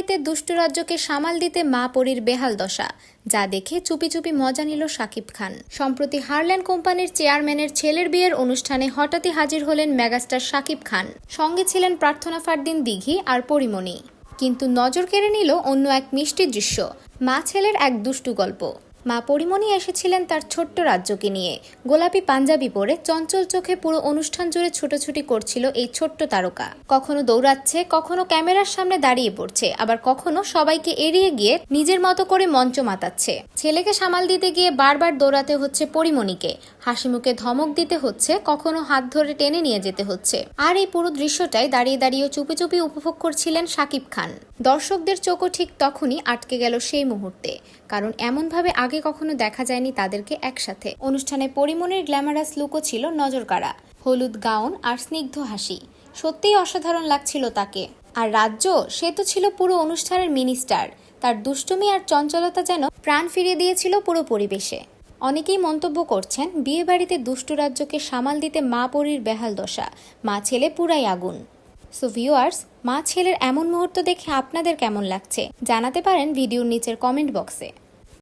বাড়িতে দুষ্ট রাজ্যকে সামাল দিতে মা পরীর বেহাল দশা, যা দেখে চুপি চুপি মজা নিল শাকিব খান। সম্প্রতি হারল্যান্ড কোম্পানির চেয়ারম্যানের ছেলের বিয়ের অনুষ্ঠানে হঠাৎই হাজির হলেন মেগাস্টার শাকিব খান। সঙ্গে ছিলেন প্রার্থনা ফারদিন দিঘি আর পরিমণি। কিন্তু নজর কেড়ে নিল অন্য এক মিষ্টি দৃশ্য, মা ছেলের এক দুষ্টু গল্প। মা পরিমণি এসেছিলেন তার ছোট্ট রাজ্যকে নিয়ে। গোলাপি পাঞ্জাবি পরে চঞ্চল চোখে পুরো অনুষ্ঠান জুড়ে ছুটোছুটি করছিল এই ছোট্ট তারকা। কখনো দৌড়াচ্ছে, কখনো ক্যামেরার সামনে দাঁড়িয়ে পড়ছে, আবার কখনো সবাইকে এড়িয়ে গিয়ে নিজের মতো করে মঞ্চ মাতাচ্ছে। ছেলেকে সামাল দিতে গিয়ে বারবার দৌড়াতে হচ্ছে পরিমণিকে। হাসি মুখে ধমক দিতে হচ্ছে, কখনো হাত ধরে টেনে নিয়ে যেতে হচ্ছে। আর এই পুরো দৃশ্যটাই দাঁড়িয়ে দাঁড়িয়ে চুপি চুপি উপভোগ করছিলেন শাকিব খান। দর্শকদের চোখও ঠিক তখনই আটকে গেল সেই মুহূর্তে, কারণ এমনভাবে আগে কখনো দেখা যায়নি তাদেরকে একসাথে। অনুষ্ঠানে পরিমণির গ্ল্যামারাস লুকও ছিল নজর কাড়া হলুদ গাউন আর স্নিগ্ধ হাসি। সত্যিই অসাধারণ লাগছিল তাকে। আর রাজ্য, সে তো ছিল পুরো অনুষ্ঠানের মিনিস্টার। তার দুষ্টুমি আর চঞ্চলতা যেন প্রাণ ফিরিয়ে দিয়েছিল পুরো পরিবেশে। অনেকেই মন্তব্য করছেন বিয়ে বাড়িতে দুষ্টু রাজ্যকে সামাল দিতে মা পরীর বেহাল দশা, মা ছেলে পুরাই আগুন। সো ভিউয়ার্স মা ছেলের এমন মুহূর্ত দেখে আপনাদের কেমন লাগছে? জানাতে পারেন ভিডিওর নিচের কমেন্ট বক্সে